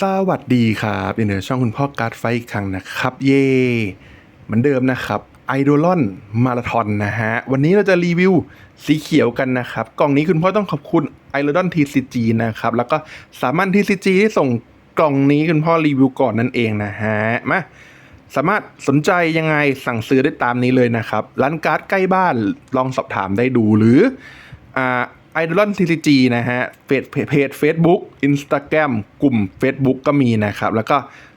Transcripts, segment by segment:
สวัสดีครับยินดีต้อรับช่องคุณพ่อการ์ดไฟอีกครั้งนะครับ เย่เหมือนเดิมนะครับไอดอลอนมาราธอนนะฮะ วันนี้เราจะรีวิวสีเขียวกันนะครับ กล่องนี้คุณพ่อต้องขอบคุณไอรอนทีซีจีนะครับ แล้วก็สามารถทีซีจีที่ส่งกล่องนี้คุณพ่อรีวิวก่อนนั่นเองนะฮะ มาสามารถสนใจยังไงสั่งซื้อได้ตามนี้เลยนะครับ ร้านการ์ดใกล้บ้านลองสอบถามได้ดูหรืออ่า ไอดอลทีซีจีนะฮะเฟซเพจเฟซบุ๊กอินสตาแกรมกลุ่ม Facebook ก็มีนะครับ แล้วก็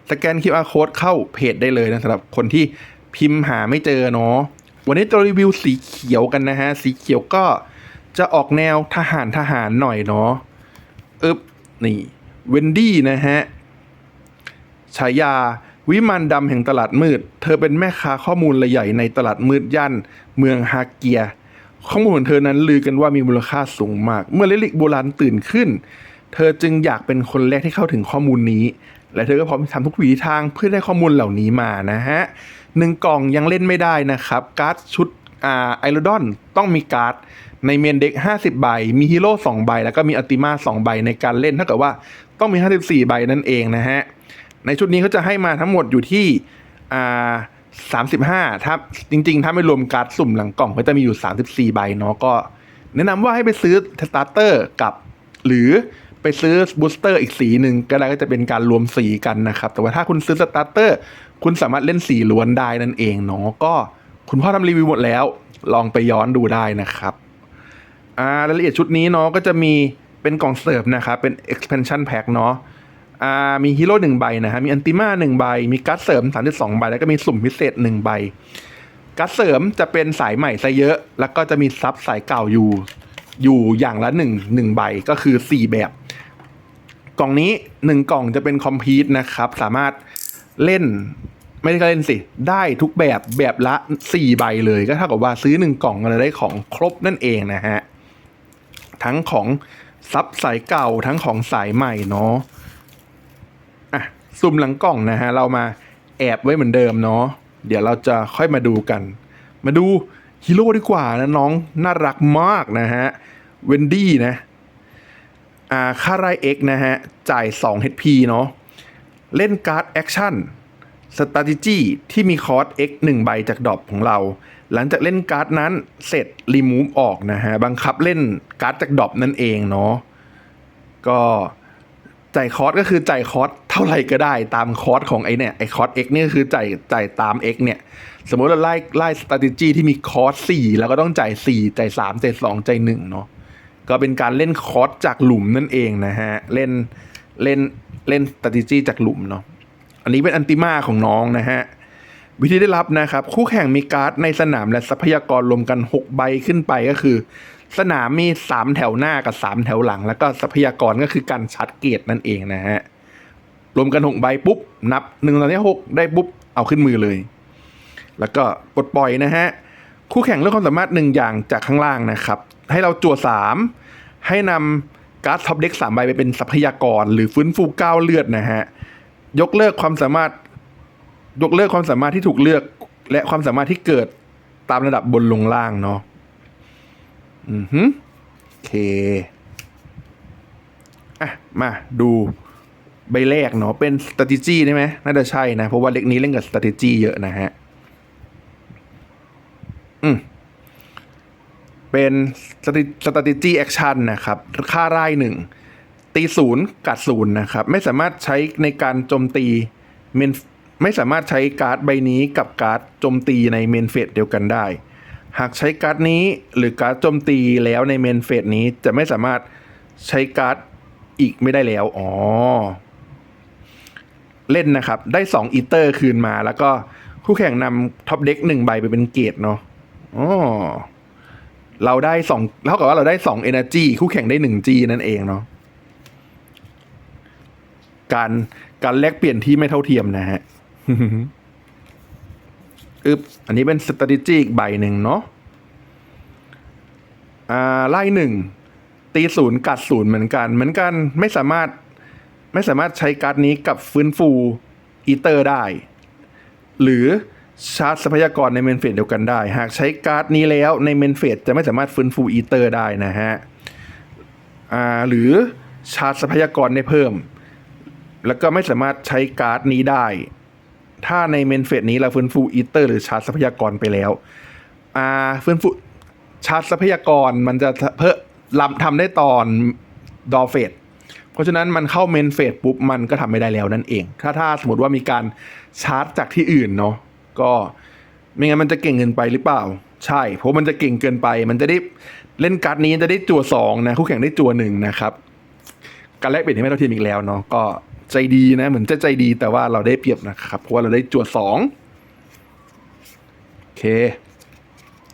สแกน QR Code เข้าเพจได้เลยนะสำหรับคนที่พิมพ์หาไม่เจอเนาะวันนี้จะรีวิวสีเขียวกันนะฮะ สีเขียวก็จะออกแนวทหารทหารหน่อยเนาะอึบนี่เวนดี้นะฮะฉายาวิมานดำแห่งตลาดมืด เธอเป็นแม่ค้าข้อมูลรายใหญ่ในตลาดมืดย่านเมืองฮาเกีย ข้อมูลของเธอนั้นลือกันว่ามีมูลค่าสูงมาก เมื่อลิลิกโบราณตื่นขึ้น เธอจึงอยากเป็นคนแรกที่เข้าถึงข้อมูลนี้ และเธอก็พร้อมทำทุกวิถีทางเพื่อได้ข้อมูลเหล่านี้มานะฮะหนึ่งกล่องยังเล่นไม่ได้นะครับ การ์ดชุดอ่าไอรอดอนต้องมีการ์ดในเมนเด็ก50 ใบ มีฮีโร่2ใบ แล้วก็มีอัติมา2ใบในการเล่นเท่ากับว่าต้องมี 54 ใบนั่นเองนะฮะในชุดนี้เขาจะให้มาทั้งหมดอยู่ที่อ่า สามสิบห้าถ้าจริง ๆ ถ้าไม่รวมการ์ดสุ่มหลังกล่องก็จะมีอยู่34ใบเนาะก็ แนะนำว่าให้ไปซื้อสตาร์เตอร์กับ หรือไปซื้อบูสเตอร์อีกสีหนึ่งก็ได้ก็จะเป็นการรวมสีกันนะครับ แต่ว่าถ้าคุณซื้อสตาร์เตอร์คุณสามารถเล่นสีล้วนได้นั่นเองเนาะก็คุณพ่อทำรีวิวหมดแล้ว ลองไปย้อนดูได้นะครับอ่ารายละเอียดชุดนี้เนาะก็จะมีเป็นกล่องเสิร์ฟนะครับ เป็น expansion pack เนาะ อ่ามีฮีโร่หนึ่งใบนะฮะ มีอันติมาหนึ่งใบ มีการ์ดเสริม32ใบ แล้วก็มีสุ่มพิเศษหนึ่งใบ การ์ดเสริมจะเป็นสายใหม่ซะเยอะ แล้วก็จะมีซับสายเก่าอยู่ อยู่อย่างละหนึ่งหนึ่งใบ ก็คือ4แบบ กล่องนี้1กล่องจะเป็นคอมพีทนะครับ สามารถเล่นไม่ได้ก็เล่นสิ ได้ทุกแบบแบบละ4ใบเลย ก็เท่ากับว่าซื้อ1กล่องเราได้ของครบนั่นเองนะฮะ ทั้งของซับสายเก่าทั้งของสายใหม่เนาะ ซุ่มหลังกล่องนะฮะเรามาแอบไว้เหมือนเดิมเนาะเดี๋ยวเราจะค่อยมาดูกัน มาดูฮีโร่ดีกว่านะน้องน่ารักมากนะฮะเวนดี้นะอ่าค่าไรเอ็กนะฮะจ่าย 2 HP เนาะเล่นการ์ดแอคชั่นสต r a t e g y ที่มีคอร์ส X 1 ใบจากดอปของเรา หลังจากเล่นการ์ดนั้นเสร็จรีมูฟออกนะฮะ บังคับเล่นการ์ดจากดอปนั่นเองเนาะก็ จ่ายคอร์สก็คือจ่ายคอร์สเท่าไหร่ก็ได้ตามคอร์สของไอเนี่ยไอคอร์ส X นี่ก็คือจ่ายจ่ายตาม X เนี่ย สมมติเราไล่ไล่ strategy ที่มีคอร์ส4แล้วก็ต้องจ่ายสี่จ่ายสามจ่ายสองจ่ายหนึ่งเนาะก็เป็นการเล่นคอร์สจากหลุมนั่นเองนะฮะ เล่นเล่นเล่น strategy จากหลุมเนาะอันนี้เป็นอันติมาของน้องนะฮะ วิธีได้รับนะครับ คู่แข่งมีการ์ดในสนามและทรัพยากรรวมกัน 6 ใบขึ้นไปก็คือ สนามมี 3 แถวหน้ากับ 3 แถวหลัง แล้วก็ทรัพยากรก็คือการชัดเกตนั่นเองนะฮะรวมกัน 6 ใบปุ๊บ นับ1ตอนนี้6ได้ปุ๊บ เอาขึ้นมือเลย แล้วก็ปลดปล่อยนะฮะคู่แข่งเลือกความสามารถหนึ่งอย่างจากข้างล่างนะครับ ให้เราจั่วสามให้นำการ์ดท็อปเด็กสามใบไปเป็นทรัพยากร หรือฟื้นฟูก้าเลือดนะฮะยกเลิกความสามารถ ยกเลิกความสามารถที่ถูกเลือก และความสามารถที่เกิดตามระดับบนลงล่างเนาะอือฮึโอเคอะมาดูใบแรกเนาะเป็น strategy ได้ไหมน่าจะใช่นะ เพราะว่าเล็กนี้เล่นกับ strategy เยอะนะฮะ อืมเป็น strategy action นะครับ ค่าไร่หนึ่ง ตีศูนย์กัดศูนย์นะครับ ไม่สามารถใช้ในการโจมตีเมน ไม่สามารถใช้การ์ดใบนี้กับการ์ดโจมตีในเมนเฟสเดียวกันได้ หากใช้การ์ดนี้หรือการ์ดโจมตีแล้วในเมนเฟสนี้จะไม่สามารถใช้การ์ดอีกไม่ได้แล้ว อ๋อ เล่นนะครับ ได้2อีเตอร์คืนมา แล้วก็คู่แข่งนำท็อปเด็กหนึ่งใบไปเป็นเกตเนาะอ๋อเราได้สองเท่ากับว่าเราได้สอง energy คู่แข่งได้หนึ่ง G นั่นเองเนาะการการแลกเปลี่ยนที่ไม่เท่าเทียมนะฮะ อึบอันนี้เป็น strategy อีกใบหนึ่งเนาะอ่าไล่หนึ่งตีศูนย์กัดศูนย์เหมือนกัน เหมือนกันไม่สามารถไม่สามารถใช้การ์ดนี้กับฟื้นฟูอีเตอร์ได้ หรือชาร์จทรัพยากรในเมนเฟสเดียวกันได้ หากใช้การ์ดนี้แล้วในเมนเฟสจะไม่สามารถฟื้นฟูอีเตอร์ได้นะฮะหรือชาร์จทรัพยากรได้เพิ่ม แล้วก็ไม่สามารถใช้การ์ดนี้ได้ ถ้าในเมนเฟสนี้เราฟื้นฟูอีเตอร์หรือชาร์จทรัพยากรไปแล้วอ่าฟื้นฟูชาร์จทรัพยากรมันจะเพิ่มลำทำได้ตอนดอเฟสเพราะฉะนั้นมันเข้าเมนเฟสปุ๊บมันก็ทำไม่ได้แล้วนั่นเอง ถ้าถ้าสมมติว่ามีการชาร์จจากที่อื่นเนาะก็ไม่งั้นมันจะเก่งเกินไปหรือเปล่า ใช่ เพราะมันจะเก่งเกินไป มันจะได้เล่นการ์ดนี้จะได้จั่วสองนะคู่แข่งได้จั่วหนึ่งนะครับ การแลกเปลี่ยนที่ไม่เท่าเทียมอีกแล้วเนาะก็ ใจดีนะ เหมือนจะใจดีแต่ว่าเราได้เปรียบนะครับ เพราะว่าเราได้จั่วสองโอเค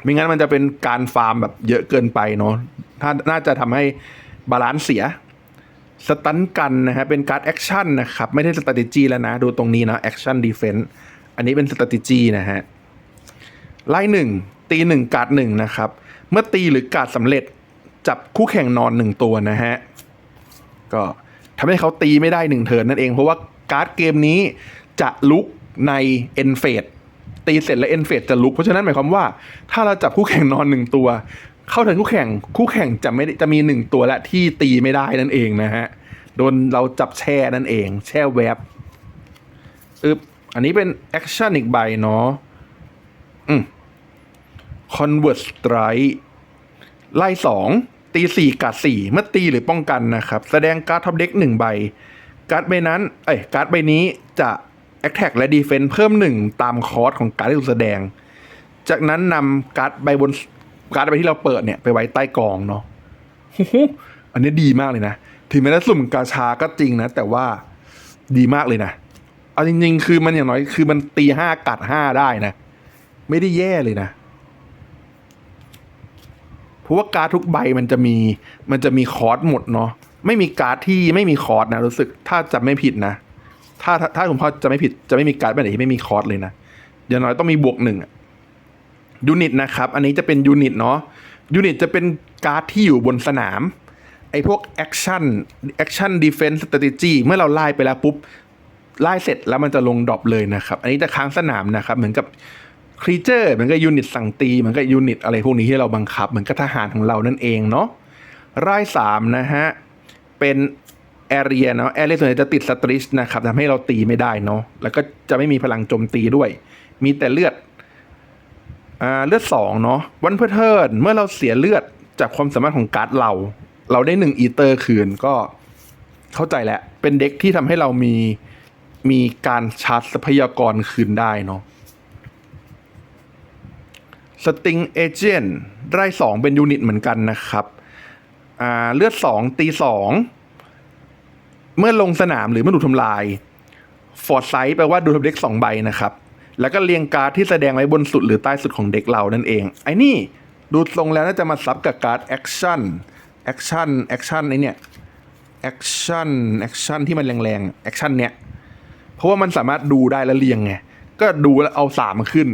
ไม่งั้นมันจะเป็นการฟาร์มแบบเยอะเกินไปเนาะถ้าน่าจะทำให้บาลานซ์เสียสตันกันนะฮะเป็นการแอคชั่นนะครับ ไม่ได้สต r a t e g y แล้วนะ ดูตรงนี้นะแอคชั่นดีเฟน s ์อันนี้เป็นสต r a t e g y นะฮะไล่หนึ่งตีหนึ่งการ์ดหนึ่งนะครับ เมื่อตีหรือการ์ดสำเร็จจับคู่แข่งนอนหนึ่งตัวนะฮะ ก็ ทำให้เขาตีไม่ได้หนึ่งเทิร์นนั่นเอง เพราะว่าการ์ดเกมนี้จะลุกในเอ็นเฟสตีเสร็จแล้วเอ็นเฟสจะลุก เพราะฉะนั้นหมายความว่า ถ้าเราจับคู่แข่งนอนหนึ่งตัว เข้าถึงคู่แข่งคู่แข่งจะไม่จะมีหนึ่งตัวและที่ตีไม่ได้นั่นเองนะฮะโดนเราจับแช่นั่นเอง แช่แวบอึบอันนี้เป็นแอคชั่นอีกใบเนาะอืม Convert Strike ไล่สอง ตีสี่กัดสี่เมื่อตีหรือป้องกันนะครับ แสดงการ์ดท็อปเด็กหนึ่งใบ การ์ดใบนั้น เอ้ยการ์ดใบนี้จะ Attack และ Defense เพิ่มหนึ่งตามคอร์สของการ์ดที่ถูกแสดง จากนั้นนำการ์ดใบบนการ์ดใบที่เราเปิดเนี่ยไปไว้ใต้กองเนาะอันนี้ดีมากเลยนะ ถึงแม้จะสุ่มกาชาก็จริงนะ แต่ว่าดีมากเลยนะเอาจริงๆ คือมันอย่างน้อยคือมันตีห้ากัดห้าได้นะ ไม่ได้แย่เลยนะ ราะว่าการ์ดทุกใบมันจะมีมันจะมีคอร์สหมดเนาะไม่มีการ์ดที่ไม่มีคอร์สนะรู้สึกถ้าจำไม่ผิดนะ ถ้าถ้าคุณพ่อจะไม่ผิดจะไม่มีการ์ดใบไหนที่ไม่มีคอร์สเลยนะอย่างน้อยต้องมีบวกหนึ่งยูนิตนะครับ อันนี้จะเป็นยูนิตเนาะยูนิตจะเป็นการ์ดที่อยู่บนสนาม ไอ้พวกแอคชั่นแอคชั่นดีเฟนส์สต r a t e g y เมื่อเราไล่ไปแล้วปุ๊บไล่เสร็จแล้วมันจะลงดรอปเลยนะครับ อันนี้จะค้างสนามนะครับ เหมือนกับ ครีเจอร์เหมือนกับยูนิตสั่งตีเหมือนกับยูนิตอะไรพวกนี้ที่เราบังคับเหมือนกับทหารของเรานั่นเองเนาะร่สามนะฮะ เป็นแอเรียเนาะแอเรียส่วนใหญ่จะติดสตริชนะครับทำให้เราตีไม่ได้เนาะแล้วก็จะไม่มีพลังโจมตีด้วย มีแต่เลือดอ่าเลือดสองเนาะวันเพื่อเทิร์นเมื่อเราเสียเลือดจากความสามารถของการ์ดเรา เราได้หนึ่งอีเตอร์คืนก็เข้าใจแหล้วเป็นเด็กที่ทำให้เรามีมีการชาร์จทรัพยากรคืนได้เนาะ สติงเอเจนต์ไร่สองเป็นยูนิตเหมือนกันนะครับเลือดสองตีสองเมื่อลงสนามหรือเมื่อถูกทำลายฟอร์ดไซส์แปลว่าดูทับเด็กสองใบนะครับ แล้วก็เรียงการ์ดที่แสดงไว้บนสุดหรือใต้สุดของเด็กเรานั่นเอง ไอ้นี่ดูทรงแล้วน่าจะมาซับกับการ์ดแอคชั่นแอคชั่นแอคชั่นไอเนี่ยแอคชั่นแอคชั่นที่มันแรงๆแอคชั่นเนี้ยเพราะว่ามันสามารถดูได้แล้วเรียงไงก็ดูแล้วเอาสามมาขึ้น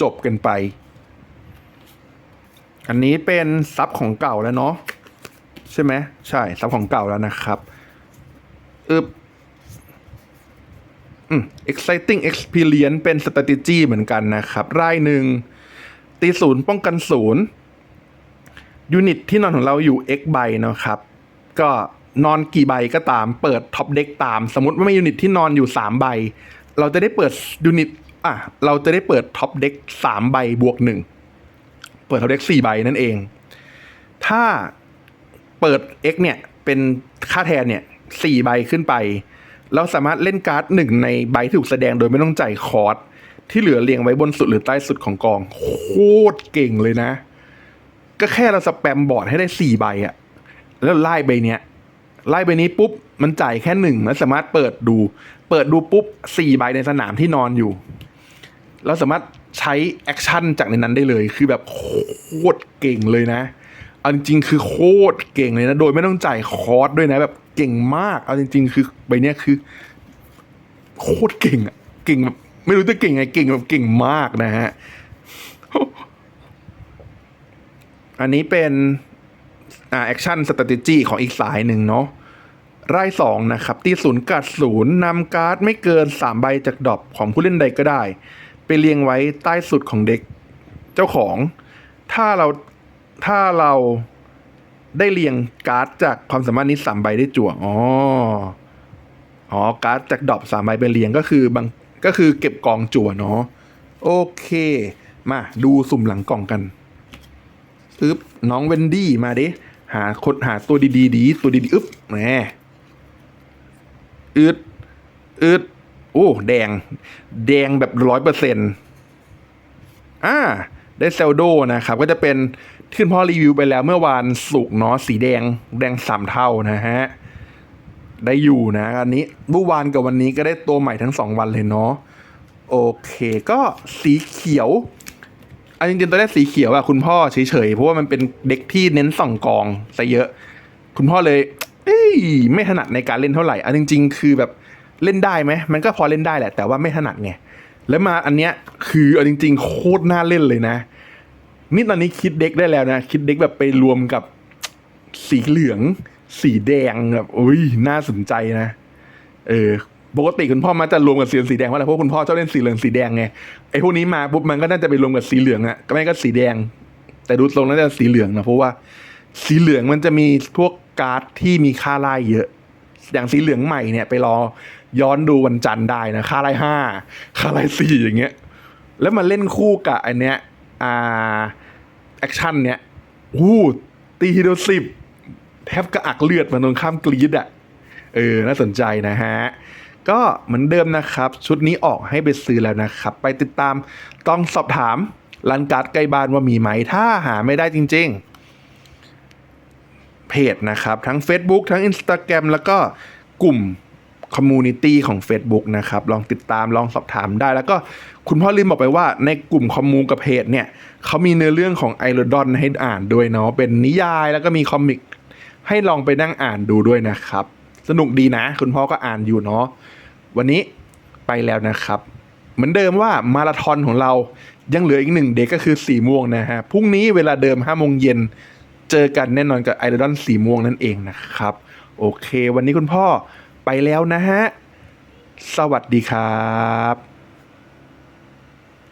จบๆกันไป อันนี้เป็นซับของเก่าแล้วเนาะใช่ไหมใช่ซับของเก่าแล้วนะครับอึบอืม exciting experience เป็น strategy เหมือนกันนะครับรายหนึ่งตีศูนย์ป้องกันศูนย์ยูนิตที่นอนของเราอยู่ x ใบนะครับ ก็นอนกี่ใบก็ตามเปิดท็อปเด็กตาม สมมติว่ามียูนิตที่นอนอยู่ 3 ใบ เราจะได้เปิดยูนิตอะเราจะได้เปิดท็อปเด็ก3ใบบวก1 เปิดเท็อปเด็ก4ใบนั่นเอง ถ้าเปิด x เนี่ย เป็นค่าแทนเนี่ย4ใบขึ้นไป เราสามารถเล่นการ์ดหนึ่งในใบที่ถูกแสดงโดยไม่ต้องจ่ายคอร์สที่เหลือเรียงไว้บนสุดหรือใต้สุดของกอง โคตรเก่งเลยนะ ก็แค่เราสแปมบอร์ดให้ได้สี่ใบอะแล้วไล่ใบเนี้ยไล่ใบนี้ปุ๊บ มันจ่ายแค่หนึ่งแล้วสามารถเปิดดู เปิดดูปุ๊บสี่ใบในสนามที่นอนอยู่ เราสามารถ ใช้แอคชั่นจากในนั้นได้เลย คือแบบโคตรเก่งเลยนะเอาจริงๆคือโคตรเก่งเลยนะ โดยไม่ต้องจ่ายคอร์สด้วยนะ แบบเก่งมาก เอาจริง ๆ คือใบเนี้ยคือ โคตรเก่งอะเก่งแบบไม่รู้จะเก่งไงเก่งแบบเก่งมากนะฮะ อันนี้เป็นอ่าแอคชั่นสต r a t e g y ของอีกสายหนึ่งเนาะไร่สองนะครับ ตีศูนย์กัดศูนย์นำการ์ดไม่เกินสามใบจากดรอปของผู้เล่นใดก็ได้ ไปเรียงไว้ใต้สุดของเด็ก เจ้าของ ถ้าเราถ้าเราได้เรียงการ์ดจากความสามารถนี้สามใบได้จั่วอ๋ออ๋อการ์ดจากดอปสามใบไปเรียงก็คือบางก็คือเก็บกองจั่วเนาะโอเค มาดูสุ่มหลังกล่องกันอึ๊บน้องเวนดี้มาดิหาคนหาตัวดีๆดีตัวดีๆอึ๊บแหมอึดอึด โอ้แดง แดงแบบร้อยเปอร์เซ็นต์อ่าได้เซลโดนะครับ ก็จะเป็นที่คุณพ่อรีวิวไปแล้วเมื่อวานสุกเนาะสีแดงแดงสามเท่านะฮะ ได้อยู่นะอันนี้เมื่อวานกับวันนี้ก็ได้ตัวใหม่ทั้งสองวันเลยเนาะโอเคก็สีเขียว อันจริงๆตอนแรกสีเขียวอะคุณพ่อเฉยๆเพราะว่ามันเป็นเด็กที่เน้นส่องกองซะเยอะ คุณพ่อเลย เอ้ยไม่ถนัดในการเล่นเท่าไหร่อันจริง ๆ คือแบบ เล่นได้ไหมมันก็พอเล่นได้แหละ แต่ว่าไม่ถนัดไงแล้วมาอันเนี้ยคือเอาจริง ๆ โคตรน่าเล่นเลยนะ นี่ตอนนี้คิดเด็กได้แล้วนะ คิดเด็กแบบไปรวมกับสีเหลือง สีแดงแบบอุ้ยน่าสนใจนะ เออปกติคุณพ่อมาจะรวมกับสีเหลืองสีแดงเพราะอะไรเพราะคุณพ่อชอบเล่นสีเหลืองสีแดงไงไอ้พวกนี้มาปุ๊บมันก็น่าจะไปรวมกับสีเหลืองอะก็ไม่ก็สีแดง แต่ดูทรงน่าจะสีเหลืองนะเพราะว่า สีเหลืองมันจะมีพวกการ์ดที่มีค่าไล่เยอะ อย่างสีเหลืองใหม่เนี่ย ไปรอ ย้อนดูวันจันทร์ได้นะค่าไล่ห้าค่าไล่สี่อย่างเงี้ย แล้วมาเล่นคู่กับอันเนี้ยอ่าแอคชั่นเนี้ยอู้ตีทีเดียวสิบแทบกระอักเลือดมันตรงข้ามกรีดอะเออ น่าสนใจนะฮะ ก็เหมือนเดิมนะครับ ชุดนี้ออกให้ไปซื้อแล้วนะครับ ไปติดตามต้องสอบถามร้านการ์ดใกล้บ้านว่ามีไหมถ้าหาไม่ได้จริง ๆ เพจนะครับ ทั้ง Facebook ทั้ง Instagram แล้วก็กลุ่ม คอมมูนิตี้ของ Facebook นะครับ ลองติดตามลองสอบถามได้ แล้วก็คุณพ่อลืมบอกไปว่าในกลุ่มคอมมูกับเพจเนี่ยเขามีเนื้อเรื่องของไอรอดอนให้อ่านด้วยเนาะเป็นนิยายแล้วก็มีคอมิกให้ลองไปนั่งอ่านดูด้วยนะครับ สนุกดีนะ คุณพ่อก็อ่านอยู่เนาะวันนี้ไปแล้วนะครับ เหมือนเดิมว่ามาราธอนของเรายังเหลืออีกหนึ่งเด็กก็คือสีม่วงนะฮะพรุ่งนี้เวลาเดิม5โมงเย็นเจอกันแน่นอนกับไอรอดอนสีม่วงนั่นเองนะครับ โอเค วันนี้คุณพ่อ ไปแล้วนะฮะ สวัสดีครับ